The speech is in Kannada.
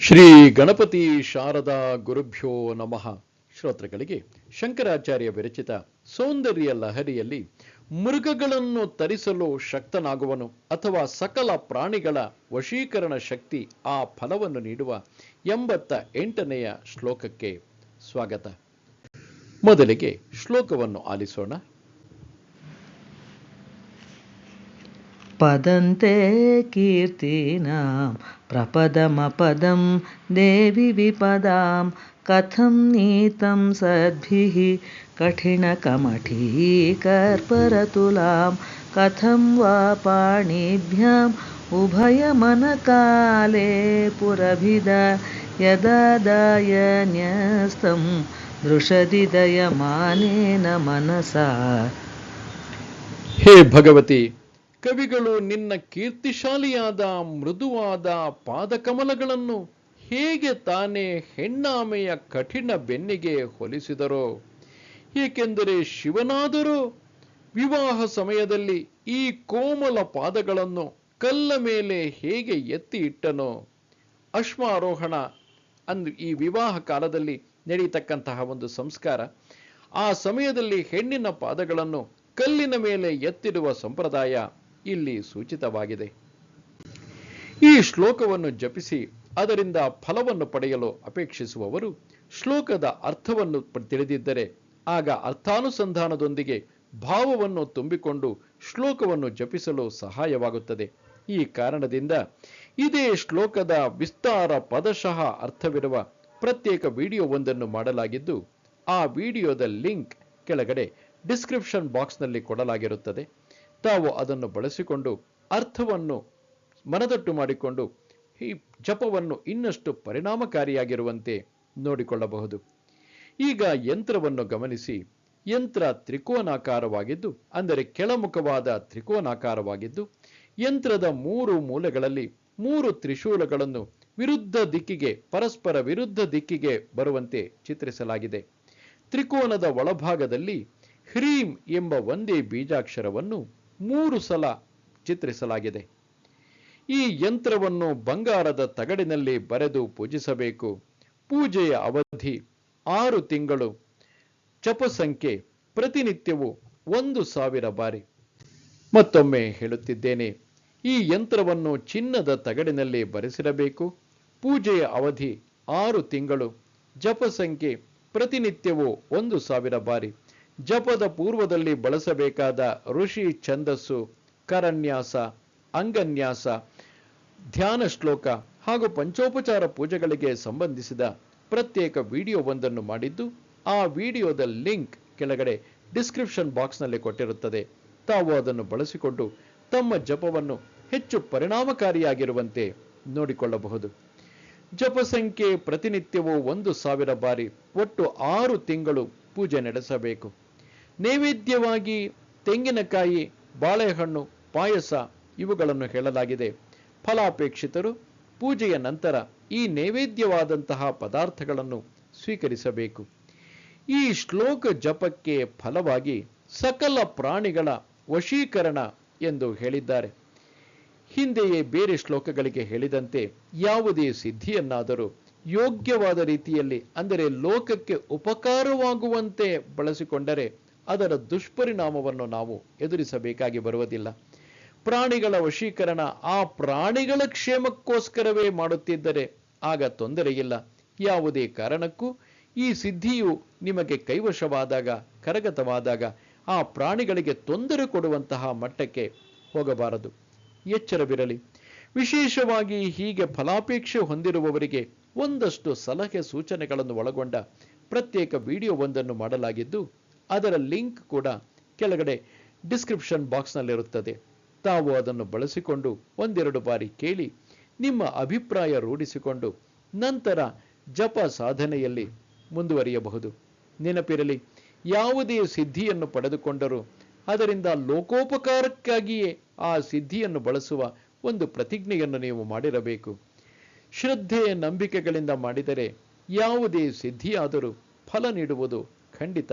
ಶ್ರೀ ಗಣಪತಿ ಶಾರದಾ ಗುರುಭ್ಯೋ ನಮಃ. ಶ್ರೋತೃಗಳಿಗೆ ಶಂಕರಾಚಾರ್ಯ ವಿರಚಿತ ಸೌಂದರ್ಯ ಲಹರಿಯಲ್ಲಿ ಮೃಗಗಳನ್ನು ತರಿಸಲು ಶಕ್ತನಾಗುವನು ಅಥವಾ ಸಕಲ ಪ್ರಾಣಿಗಳ ವಶೀಕರಣ ಶಕ್ತಿ ಆ ಫಲವನ್ನು ನೀಡುವ ಎಂಬತ್ತ ಎಂಟನೆಯ ಶ್ಲೋಕಕ್ಕೆ ಸ್ವಾಗತ. ಮೊದಲಿಗೆ ಶ್ಲೋಕವನ್ನು ಆಲಿಸೋಣ. पदन्ते कीर्तीनां, प्रपदमपदं देवि विपदां, कथं नीतं सद्भिः, कठिनकमठीकर्परतुलां, कथं वा पाणिभ्याम् उभयमनकाले पुरभिद यदादायन्यस्तं दृशदि दयमानेन मनसा। हे भगवती ಕವಿಗಳು ನಿನ್ನ ಕೀರ್ತಿಶಾಲಿಯಾದ ಮೃದುವಾದ ಪಾದಕಮಲಗಳನ್ನು ಹೇಗೆ ತಾನೇ ಹೆಣ್ಣಾಮೆಯ ಕಠಿಣ ಬೆನ್ನಿಗೆ ಹೊಲಿಸಿದರೋ? ಏಕೆಂದರೆ ಶಿವನಾದರೂ ವಿವಾಹ ಸಮಯದಲ್ಲಿ ಈ ಕೋಮಲ ಪಾದಗಳನ್ನು ಕಲ್ಲ ಮೇಲೆ ಹೇಗೆ ಎತ್ತಿ ಇಟ್ಟನೋ? ಅಶ್ವಾರೋಹಣ ಅಂದು ಈ ವಿವಾಹ ಕಾಲದಲ್ಲಿ ನಡೆಯತಕ್ಕಂತಹ ಒಂದು ಸಂಸ್ಕಾರ. ಆ ಸಮಯದಲ್ಲಿ ಹೆಣ್ಣಿನ ಪಾದಗಳನ್ನು ಕಲ್ಲಿನ ಮೇಲೆ ಎತ್ತಿಡುವ ಸಂಪ್ರದಾಯ ಇಲ್ಲಿ ಸೂಚಿತವಾಗಿದೆ. ಈ ಶ್ಲೋಕವನ್ನು ಜಪಿಸಿ ಅದರಿಂದ ಫಲವನ್ನು ಪಡೆಯಲು ಅಪೇಕ್ಷಿಸುವವರು ಶ್ಲೋಕದ ಅರ್ಥವನ್ನು ತಿಳಿದಿದ್ದರೆ ಆಗ ಅರ್ಥಾನುಸಂಧಾನದೊಂದಿಗೆ ಭಾವವನ್ನು ತುಂಬಿಕೊಂಡು ಶ್ಲೋಕವನ್ನು ಜಪಿಸಲು ಸಹಾಯವಾಗುತ್ತದೆ. ಈ ಕಾರಣದಿಂದ ಇದೇ ಶ್ಲೋಕದ ವಿಸ್ತಾರ ಪದಶಃ ಅರ್ಥವಿರುವ ಪ್ರತ್ಯೇಕ ವಿಡಿಯೋವೊಂದನ್ನು ಮಾಡಲಾಗಿದ್ದು, ಆ ವಿಡಿಯೋದ ಲಿಂಕ್ ಕೆಳಗಡೆ ಡಿಸ್ಕ್ರಿಪ್ಷನ್ ಬಾಕ್ಸ್ನಲ್ಲಿ ಕೊಡಲಾಗಿರುತ್ತದೆ. ತಾವು ಅದನ್ನು ಬಳಸಿಕೊಂಡು ಅರ್ಥವನ್ನು ಮನದಟ್ಟು ಮಾಡಿಕೊಂಡು ಈ ಜಪವನ್ನು ಇನ್ನಷ್ಟು ಪರಿಣಾಮಕಾರಿಯಾಗಿರುವಂತೆ ನೋಡಿಕೊಳ್ಳಬಹುದು. ಈಗ ಯಂತ್ರವನ್ನು ಗಮನಿಸಿ. ಯಂತ್ರ ತ್ರಿಕೋನಾಕಾರವಾಗಿದ್ದು, ಅಂದರೆ ಕೆಳಮುಖವಾದ ತ್ರಿಕೋನಾಕಾರವಾಗಿದ್ದು, ಯಂತ್ರದ ಮೂರು ಮೂಲೆಗಳಲ್ಲಿ ಮೂರು ತ್ರಿಶೂಲಗಳನ್ನು ವಿರುದ್ಧ ದಿಕ್ಕಿಗೆ, ಪರಸ್ಪರ ವಿರುದ್ಧ ದಿಕ್ಕಿಗೆ ಬರುವಂತೆ ಚಿತ್ರಿಸಲಾಗಿದೆ. ತ್ರಿಕೋನದ ಒಳಭಾಗದಲ್ಲಿ ಹ್ರೀಂ ಎಂಬ ಒಂದೇ ಬೀಜಾಕ್ಷರವನ್ನು ಮೂರು ಸಲ ಚಿತ್ರಿಸಲಾಗಿದೆ. ಈ ಯಂತ್ರವನ್ನು ಬಂಗಾರದ ತಗಡಿನಲ್ಲಿ ಬರೆದು ಪೂಜಿಸಬೇಕು. ಪೂಜೆಯ ಅವಧಿ ಆರು ತಿಂಗಳು. ಚಪ ಸಂಖ್ಯೆ ಪ್ರತಿನಿತ್ಯವೂ ಒಂದು ಸಾವಿರ ಬಾರಿ. ಮತ್ತೊಮ್ಮೆ ಹೇಳುತ್ತಿದ್ದೇನೆ, ಈ ಯಂತ್ರವನ್ನು ಚಿನ್ನದ ತಗಡಿನಲ್ಲಿ ಬರೆಸಿರಬೇಕು. ಪೂಜೆಯ ಅವಧಿ ಆರು ತಿಂಗಳು. ಜಪ ಸಂಖ್ಯೆ ಪ್ರತಿನಿತ್ಯವೂ ಒಂದು ಸಾವಿರ ಬಾರಿ. ಜಪದ ಪೂರ್ವದಲ್ಲಿ ಬಳಸಬೇಕಾದ ಋಷಿ ಛಂದಸ್ಸು, ಕರನ್ಯಾಸ, ಅಂಗನ್ಯಾಸ, ಧ್ಯಾನ ಶ್ಲೋಕ ಹಾಗೂ ಪಂಚೋಪಚಾರ ಪೂಜೆಗಳಿಗೆ ಸಂಬಂಧಿಸಿದ ಪ್ರತ್ಯೇಕ ವಿಡಿಯೋವೊಂದನ್ನು ಮಾಡಿದ್ದು, ಆ ವಿಡಿಯೋದ ಲಿಂಕ್ ಕೆಳಗಡೆ ಡಿಸ್ಕ್ರಿಪ್ಷನ್ ಬಾಕ್ಸ್ನಲ್ಲಿ ಕೊಟ್ಟಿರುತ್ತದೆ. ತಾವು ಅದನ್ನು ಬಳಸಿಕೊಂಡು ತಮ್ಮ ಜಪವನ್ನು ಹೆಚ್ಚು ಪರಿಣಾಮಕಾರಿಯಾಗಿರುವಂತೆ ನೋಡಿಕೊಳ್ಳಬಹುದು. ಜಪ ಸಂಖ್ಯೆ ಪ್ರತಿನಿತ್ಯವೂ ಒಂದು ಸಾವಿರ ಬಾರಿ ಒಟ್ಟು ಆರು ತಿಂಗಳು ಪೂಜೆ ನಡೆಸಬೇಕು. ನೈವೇದ್ಯವಾಗಿ ತೆಂಗಿನಕಾಯಿ, ಬಾಳೆಹಣ್ಣು, ಪಾಯಸ ಇವುಗಳನ್ನು ಹೇಳಲಾಗಿದೆ. ಫಲಾಪೇಕ್ಷಿತರು ಪೂಜೆಯ ನಂತರ ಈ ನೈವೇದ್ಯವಾದಂತಹ ಪದಾರ್ಥಗಳನ್ನು ಸ್ವೀಕರಿಸಬೇಕು. ಈ ಶ್ಲೋಕ ಜಪಕ್ಕೆ ಫಲವಾಗಿ ಸಕಲ ಪ್ರಾಣಿಗಳ ವಶೀಕರಣ ಎಂದು ಹೇಳಿದ್ದಾರೆ. ಹಿಂದೆಯೇ ಬೇರೆ ಶ್ಲೋಕಗಳಿಗೆ ಹೇಳಿದಂತೆ ಯಾವುದೇ ಸಿದ್ಧಿಯನ್ನಾದರೂ ಯೋಗ್ಯವಾದ ರೀತಿಯಲ್ಲಿ, ಅಂದರೆ ಲೋಕಕ್ಕೆ ಉಪಕಾರವಾಗುವಂತೆ ಬಳಸಿಕೊಂಡರೆ ಅದರ ದುಷ್ಪರಿಣಾಮವನ್ನು ನಾವು ಎದುರಿಸಬೇಕಾಗಿ ಬರುವುದಿಲ್ಲ. ಪ್ರಾಣಿಗಳ ವಶೀಕರಣ ಆ ಪ್ರಾಣಿಗಳ ಕ್ಷೇಮಕ್ಕೋಸ್ಕರವೇ ಮಾಡುತ್ತಿದ್ದರೆ ಆಗ ತೊಂದರೆಯಿಲ್ಲ ಯಾವುದೇ ಕಾರಣಕ್ಕೂ ಈ ಸಿದ್ಧಿಯು ನಿಮಗೆ ಕೈವಶವಾದಾಗ, ಕರಗತವಾದಾಗ ಆ ಪ್ರಾಣಿಗಳಿಗೆ ತೊಂದರೆ ಕೊಡುವಂತಹ ಮಟ್ಟಕ್ಕೆ ಹೋಗಬಾರದು. ಎಚ್ಚರವಿರಲಿ. ವಿಶೇಷವಾಗಿ ಹೀಗೆ ಫಲಾಪೇಕ್ಷೆ ಹೊಂದಿರುವವರಿಗೆ ಒಂದಷ್ಟು ಸಲಹೆ ಸೂಚನೆಗಳನ್ನು ಒಳಗೊಂಡ ಪ್ರತ್ಯೇಕ ವಿಡಿಯೋವೊಂದನ್ನು ಮಾಡಲಾಗಿದ್ದು ಅದರ ಲಿಂಕ್ ಕೂಡ ಕೆಳಗಡೆ ಡಿಸ್ಕ್ರಿಪ್ಷನ್ ಬಾಕ್ಸ್ನಲ್ಲಿರುತ್ತದೆ. ತಾವು ಅದನ್ನು ಬಳಸಿಕೊಂಡು ಒಂದೆರಡು ಬಾರಿ ಕೇಳಿ, ನಿಮ್ಮ ಅಭಿಪ್ರಾಯ ರೂಢಿಸಿಕೊಂಡು ನಂತರ ಜಪ ಸಾಧನೆಯಲ್ಲಿ ಮುಂದುವರಿಯಬಹುದು. ನೆನಪಿರಲಿ, ಯಾವುದೇ ಸಿದ್ಧಿಯನ್ನು ಪಡೆದುಕೊಂಡರೂ ಅದರಿಂದ ಲೋಕೋಪಕಾರಕ್ಕಾಗಿಯೇ ಆ ಸಿದ್ಧಿಯನ್ನು ಬಳಸುವ ಒಂದು ಪ್ರತಿಜ್ಞೆಯನ್ನು ನೀವು ಮಾಡಿರಬೇಕು. ಶ್ರದ್ಧೆ, ನಂಬಿಕೆಗಳಿಂದ ಮಾಡಿದರೆ ಯಾವುದೇ ಸಿದ್ಧಿಯಾದರೂ ಫಲ ನೀಡುವುದು ಖಂಡಿತ.